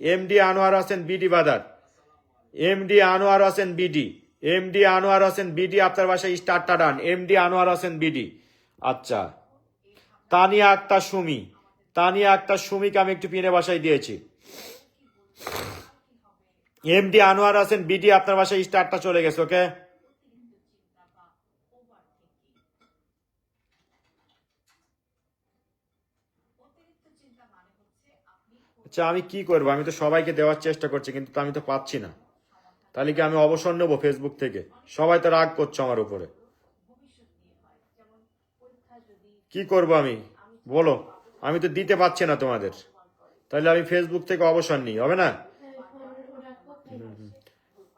MD Anwar Hossain BD brother MD Anwar Hossain BD MD Anwar Hossain BD আপনার বাসায় স্টারটা done. MD Anwar Hossain BD আচ্ছা। তানিয়া আক্তার সুমি। তানিয়া আক্তার সুমিকে আমি একটু পিনে বাসায় দিয়েছি। এমডি আনোয়ার হোসেন বিডি আপনার বাসায় স্টারটা চলে গেছে, ওকে? আচ্ছা আমি কি করব? আমি তো সবাইকে দেওয়ার চেষ্টা করছি, কিন্তু আমি তো পাচ্ছি না। তাহলে কি আমি অবসর নেব ফেসবুক থেকে? সবাই তো রাগ করছে আমার উপরে। কি করব আমি? বলো। আমি তো দিতে পারছি না তোমাদের। তাহলে আমি ফেসবুক থেকে অবসর নিই, হবে না।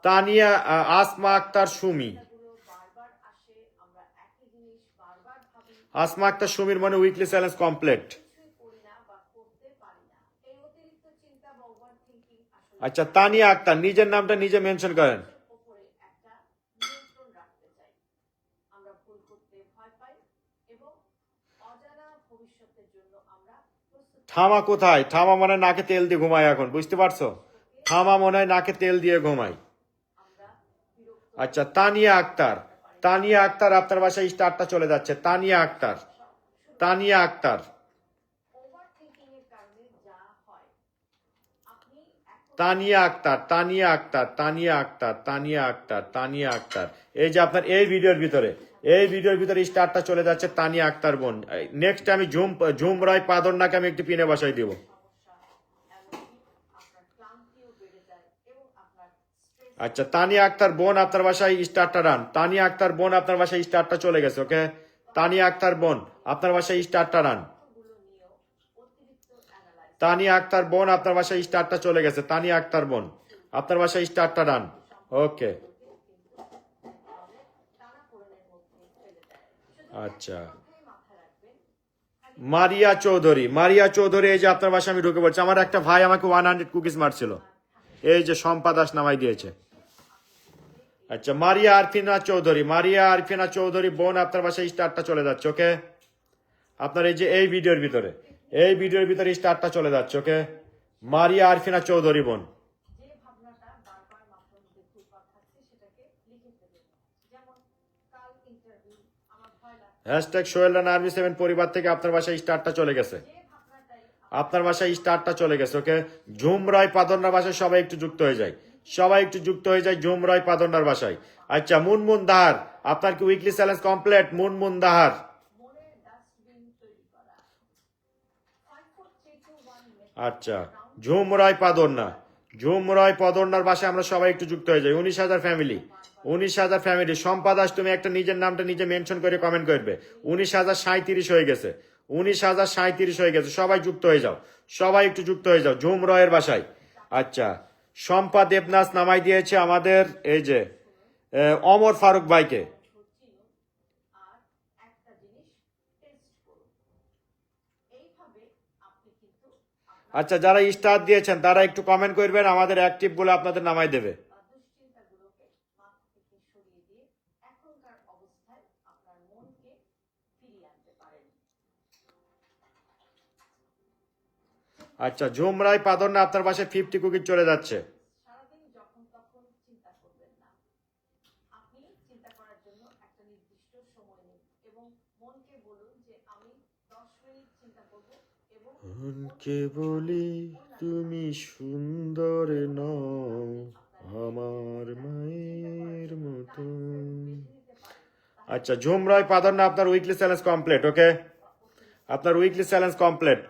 তানিয়া আসমা আক্তার, সুমি। আসমা আক্তার, সুমির মানে উইকলি চ্যালেঞ্জ কমপ্লিট আচ্ছা তানিয়া আক্তার নিজের নামটা নিজে মেনশন করেন। থামা কোথায়? থামা মনে হয় নাকে তেল দিয়ে ঘুমায় এখন বুঝতে পারছ? থামা মনে হয় নাকে তেল দিয়ে ঘুমায়। আচ্ছা তানিয়া আক্তার। তানিয়া আক্তার আপনার বাসায় স্টারটা চলে যাচ্ছে। তানিয়া আক্তার। তানিয়া আক্তার। তানিয়া আক্তার তানিয়া আক্তার তানিয়া আক্তার তানিয়া আক্তার তানিয়া আক্তার। এই যে আপনার এই ভিডিওর ভিতরে, এই ভিডিওর ভিতরে স্টারটা চলে যাচ্ছে তানিয়া আক্তার বোন। নেক্সট আমি ঝুম ঝুম রায় পাদরনাকে আমি একটু পিনে বাসায় দিব। আচ্ছা তানিয়া আক্তার বোন আপনার বাসায় স্টারটা রান। তানিয়া আক্তার বোন আপনার বাসায় স্টারটা চলে গেছে ওকে তানিয়া আক্তার বোন, আপনার বাসায় স্টারটা রান। তানিয়া আক্তার বোন আপনার বাসায় স্টারটা চলে গেছে। তানিয়া আক্তার বোন, আপনার বাসায় স্টারটা ডান। ওকে। আচ্ছা। মারিয়া চৌধুরী মারিয়া চৌধুরী, এই যে আপনার বাসায় আমি ঢুকে পড়ছি। আমার একটা ভাই আমাকে ওয়ান হান্ড্রেড কুকিজ মারছিল। এই যে সম্পা দাস নামাই দিয়েছে। আচ্ছা মারিয়া আরফিনা চৌধুরী, মারিয়া আরফিনা চৌধুরী বোন আপনার বাসায় স্টারটা চলে যাচ্ছে, ওকে? আপনার এই যে, এই ভিডিওর ভিতরে। এই ভিডিওর ভিতরে স্টারটা চলে যাচ্ছে ওকে? মারিয়া আরফিনা চৌধুরী বোন। Hashtag Sohel Rana army seven পরিবার থেকে আপনার বাসায় স্টারটা চলে গেছে। আপনার বাসায় স্টারটা চলে গেছে ওকে? ঝুম রায় পাদন্নার বাসায় সবাই একটু যুক্ত হয়ে যায়। সবাই একটু যুক্ত হয়ে যায় ঝুম রায় পাদন্নার বাসায়। আচ্ছা মুনমুন দাহার আপনার কি weekly challenge complete Munmun Dahar. আচ্ছা। ঝুম রায় পাদন্না। ঝুম রায় পাদন্নার বাসায় আমরা সবাই একটু যুক্ত হয়ে যাই। উনিশ হাজার ফ্যামিলি উনিশ হাজার ফ্যামিলি সম্পাদাস তুমি একটা নিজের নামটা নিজে মেনশন করে কমেন্ট করবে। উনিশ হাজার সাঁত্রিশ হয়ে গেছে। উনিশ হাজার সাঁত্রিশ হয়ে গেছে। সবাই যুক্ত হয়ে যাও। সবাই একটু যুক্ত হয়ে যাও। ঝুম রয়ের বাসায়। আচ্ছা। শম্পা দেবনাথ নামাই দিয়েছে আমাদের এই যে অমর ফারুক ভাইকে। আচ্ছা যারা স্টার দিয়েছেন তারা একটু কমেন্ট করবেন আমাদের অ্যাক্টিভ বলে আপনাদের নামাই দেবে। আচ্ছা ঝুমরাই পাদন্না আপনার পাশে ফিফটি কুকি চলে যাচ্ছে। মনকে বলি, তুমি সুন্দর নও, আমার মায়ের মতো। আচ্ছা ঝুমরাই পাদন্না আপনার উইকলি চ্যালেঞ্জ কমপ্লিট ওকে আপনার উইকলি চ্যালেঞ্জ কমপ্লিট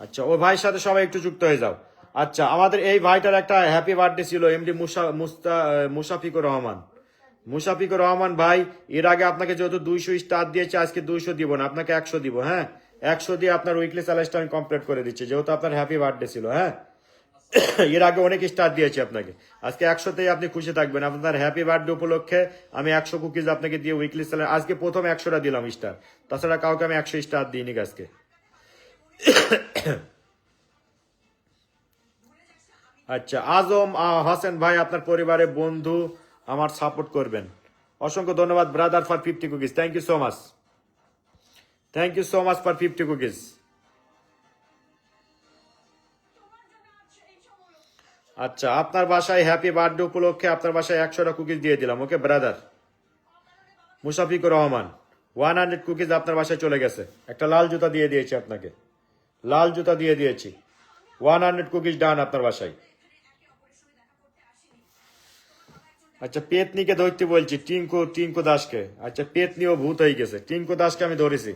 আচ্ছা ও ভাইয়ের সাথে সবাই একটু যুক্ত হয়ে যাও। আচ্ছা আমাদের এই ভাইটার একটা হ্যাপি বার্থডে ছিল এমডি মুসা মুস্তা মুসাফিকুর রহমান। মুসাফিকুর রহমান ভাই, এর আগে আপনাকে যেহেতু দুইশো স্টার দিয়েছে, আজকে দুইশো দিব না, আপনাকে একশো দিব হ্যাঁ? একশো দিয়ে আপনার উইকলি চ্যালেঞ্জটা আমি কমপ্লিট করে দিচ্ছি, যেহেতু আপনার হ্যাপি বার্থডে ছিল হ্যাঁ? এর আগে অনেক স্টার দিয়েছি আপনাকে। আজকে একশোতেই আপনি খুশি থাকবেন, আপনার হ্যাপি বার্থডে উপলক্ষে আমি একশো কুকিজ আপনাকে দিয়ে উইকলি চ্যালেঞ্জ আজকে প্রথম একশোটা দিলাম স্টার তাছাড়া কাউকে আমি একশো স্টার দিইনি আজকে। আচ্ছা আজম হোসেন ভাই, আপনার পরিবারের বন্ধু আমার সাপোর্ট করবেন। অসংখ্য ধন্যবাদ brother for fifty cookies thank you so much thank you so much for fifty cookies আচ্ছা আপনার বাসায় হ্যাপি বার্থডে উপলক্ষে আপনার বাসায় একশোটা কুকিজ দিয়ে দিলাম okay brother Mushafikur Rahman one hundred cookies আপনার বাসায় চলে গেছে। একটা লাল জুতা দিয়ে দিয়েছি আপনাকে। লাল জুতা দিয়ে দিয়েছি। ওয়ান হান্ড্রেড কুকিজ ডান আপনার বাসায়। আচ্ছা পেতনিকে ধরতে বলছি, টিঙ্কু টিঙ্কু দাসকে। আচ্ছা পেতনিও ভূত হয়ে গেছে। টিঙ্কু দাসকে আমি ধরেছি।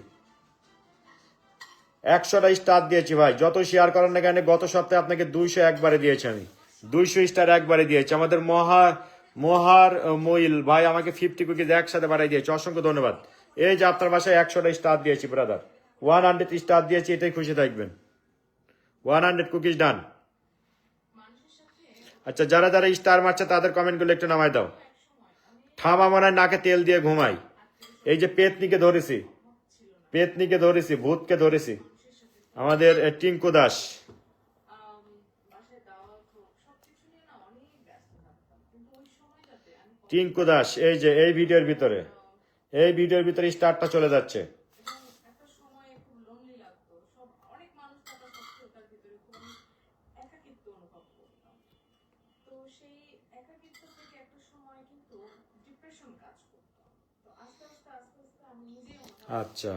একশোটা স্টার দিয়েছি ভাই, যত শেয়ার করেন না কেন, গত সপ্তাহে আপনাকে দুইশো একবারে দিয়েছি আমি। দুইশো স্টার একবারে দিয়েছি। আমাদের মহা, মহার মইল ভাই আমাকে ফিফটি কুকিজ একসাথে বাড়াই দিয়েছে। অসংখ্য ধন্যবাদ। এই যে আপনার বাসায় একশোটা স্টার দিয়েছি ব্রাদার ওয়ান হান্ড্রেড স্টার দিয়েছি, এটাই খুশি থাকবেন। ওয়ান হান্ড্রেড কুকিজ ডান আচ্ছা যারা যারা স্টার মারছে তাদের কমেন্টগুলো একটু নামাই দাও। ঠামা মনে হয় নাকে তেল দিয়ে ঘুমাই এই যে পেতনিকে ধরেছি পেতনিকে ধরেছি, ভূতকে ধরেছি। আমাদের টিঙ্কু দাস। টিঙ্কু দাস, এই যে, এই ভিডিওর ভিতরে, এই ভিডিওর ভিতরে স্টারটা চলে যাচ্ছে একটা সময় খুব লোনলি লাগতো সব অনেক মানুষ থাকা সত্ত্বেও তার ভিতরে খুব আমি একাকিত্ব অনুভব করতাম তো সেই একাকিত্ব থেকে একটা সময় কিন্তু ডিপ্রেশন কাজ করতো তো আস্তে আস্তে আস্তে আস্তে আমি নিজেই অনুভব আচ্ছা।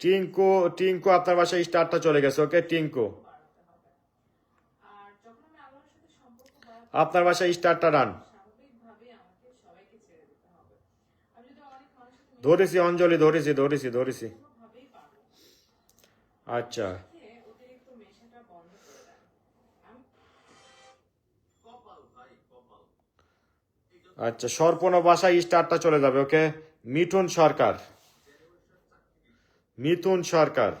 টিঙ্কু টিঙ্কু আপনার বাসায় স্টারটা চলে গেছে ওকে? টিঙ্কু। আপনার বাসায় স্টারটা রান। ধরেছি অঞ্জলি ধরেছি ধরেছি ধরেছি। আচ্ছা খেয়ে অতিরিক্ত মেশাটা বন্ধ করে দেন আমি আচ্ছা সর্পণ বাসায় স্টারটা চলে যাবে, ওকে? মিঠুন সরকার। মিথুন সরকার।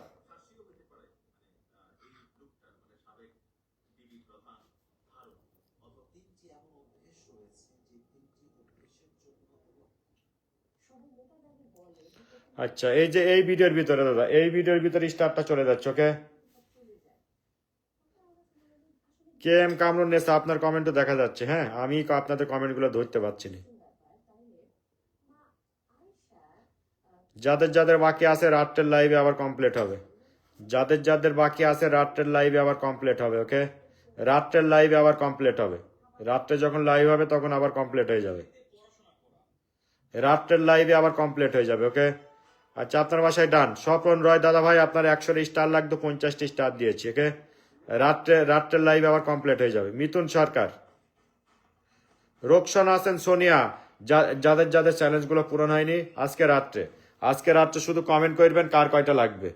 আচ্ছা এই যে এই ভিডিওর ভিতরে দাদা, এই ভিডিওর ভিতরে স্টারটা চলে যাচ্ছে, okay? K M Kamrun Nesa, আপনার কমেন্টও দেখা যাচ্ছে হ্যাঁ? আমি আপনাদের কমেন্টগুলো ধরতে পারছি না। যাদের যাদের বাকি আছে, রাত্রের লাইভে আবার কমপ্লিট হবে। যাদের যাদের বাকি আছে, রাত্রের লাইভে আবার কমপ্লিট হবে ওকে রাত্রের লাইভে আবার কমপ্লিট হবে। রাত্রে যখন লাইভ হবে, তখন আবার কমপ্লিট হয়ে যাবে। রাত্রের লাইভে আবার কমপ্লিট হয়ে যাবে ওকে আচ্ছা আপনার বাসায় ডান স্বপন রয় দাদা ভাই আপনার একশো স্টার লাগতো, পঞ্চাশটি স্টার দিয়েছি ওকে রাত্রে রাত্রের লাইভ আবার কমপ্লিট হয়ে যাবে। মিথুন সরকার। রোকসানা আছেন সোনিয়া। যাদের যাদের চ্যালেঞ্জগুলো পূরণ হয়নি, আজকে রাত্রে। আজকে রাত্রে শুধু কমেন্ট করবেন কার কয়টা লাগবে।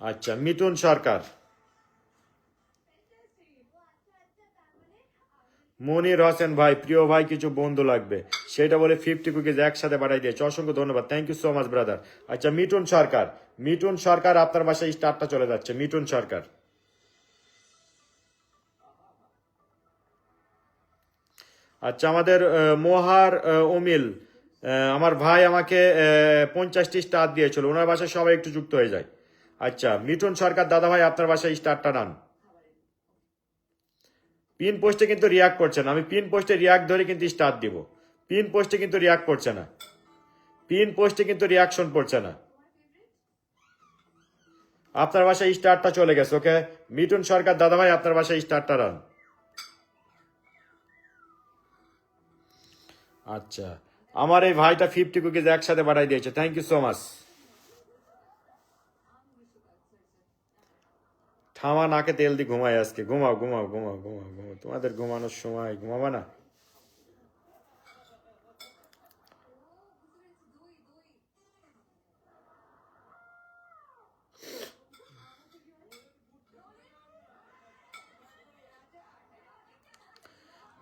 আচ্ছা মিথুন সরকার। মনির হোসেন ভাই, প্রিয় ভাই, কিছু বন্ধু লাগবে। সেটা বলে ফিফটি কুকিজ একসাথে বাড়াই দিয়েছে। অসংখ্য ধন্যবাদ। Thank you so much brother আচ্ছা মিঠুন সরকার। মিটুন সরকার আপনার বাসায় স্টারটা চলে যাচ্ছে। মিটুন সরকার। আচ্ছা আমাদের মোহার অমিল আমার ভাই আমাকে পঞ্চাশটি স্টার দিয়েছিল। ওনার বাসায় সবাই একটু যুক্ত হয়ে যায়। আচ্ছা মিটুন সরকার দাদা ভাই আপনার বাসায় স্টারটা নান। পিন পোস্টে কিন্তু রিয়াক্ট করছে না। আমি পিন পোস্টে রিয়াক্ট ধরে কিন্তু স্টার দিব। পিন পোস্টে কিন্তু রিয়াক্ট করছে না। পিন পোস্টে কিন্তু রিয়াকশন পড়ছে না। আপনার বাসায় স্টারটা চলে গেছে ওকে মিঠুন সরকার দাদা ভাই আপনার বাসায় স্টারটা রান আচ্ছা। আমার এই ভাইটা ফিফটি কুকিজ একসাথে বাড়াই দিয়েছে। থ্যাংক ইউ সো মাচ ঠামা নাকে তেল দিয়ে ঘুমাই আজকে। ঘুমাও ঘুমাও ঘুমাও ঘুমাও ঘুমাও। তোমাদের ঘুমানোর সময় ঘুমাবা না?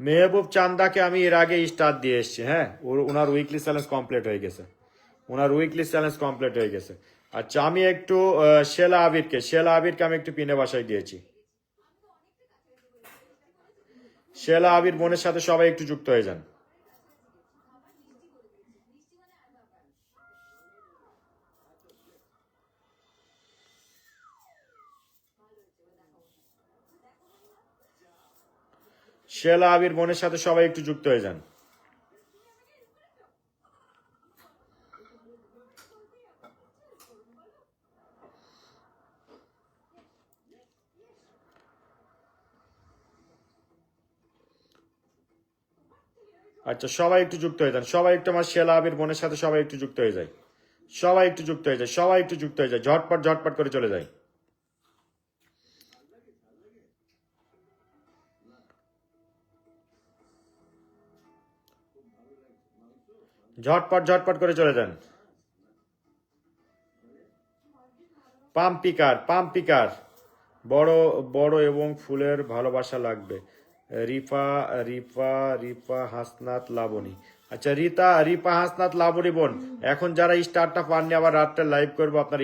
মেহবুব চান্দাকে আমি এর আগে স্টার দিয়ে এসেছি হ্যাঁ? ওনার উইকলি চ্যালেঞ্জ কমপ্লিট হয়ে গেছে। ওনার উইকলি চ্যালেঞ্জ কমপ্লিট হয়ে গেছে। আচ্ছা আমি একটু শেলা আবিরকে শেলা আবিরকে আমি একটু পিনে বাসায় দিয়েছি। শেলা আবির বোনের সাথে সবাই একটু যুক্ত হয়ে যান। শেলা আবির বোনের সাথে সবাই একটু যুক্ত হয়ে যান। আচ্ছা সবাই একটু যুক্ত হয়ে যান। সবাই একটু আমার শেলা আবির বোনের সাথে সবাই একটু যুক্ত হয়ে যায়। সবাই একটু যুক্ত হয়ে যায়, সবাই একটু যুক্ত হয়ে যায়, ঝটপট ঝটপট করে চলে যায়। ঝটপট ঝটপট করে চলে যান। পাম্পিকার পাম্পিকার। বড় বড় এবং ফুলের ভালোবাসা লাগবে। রিফা রিপা রিপা হাসনাত লাবণী। আচ্ছা রিতা রিপা হাসনাত লাবণী বোন, এখন যারা স্টারটা পাননি, আবার রাতটা লাইভ করব আপনার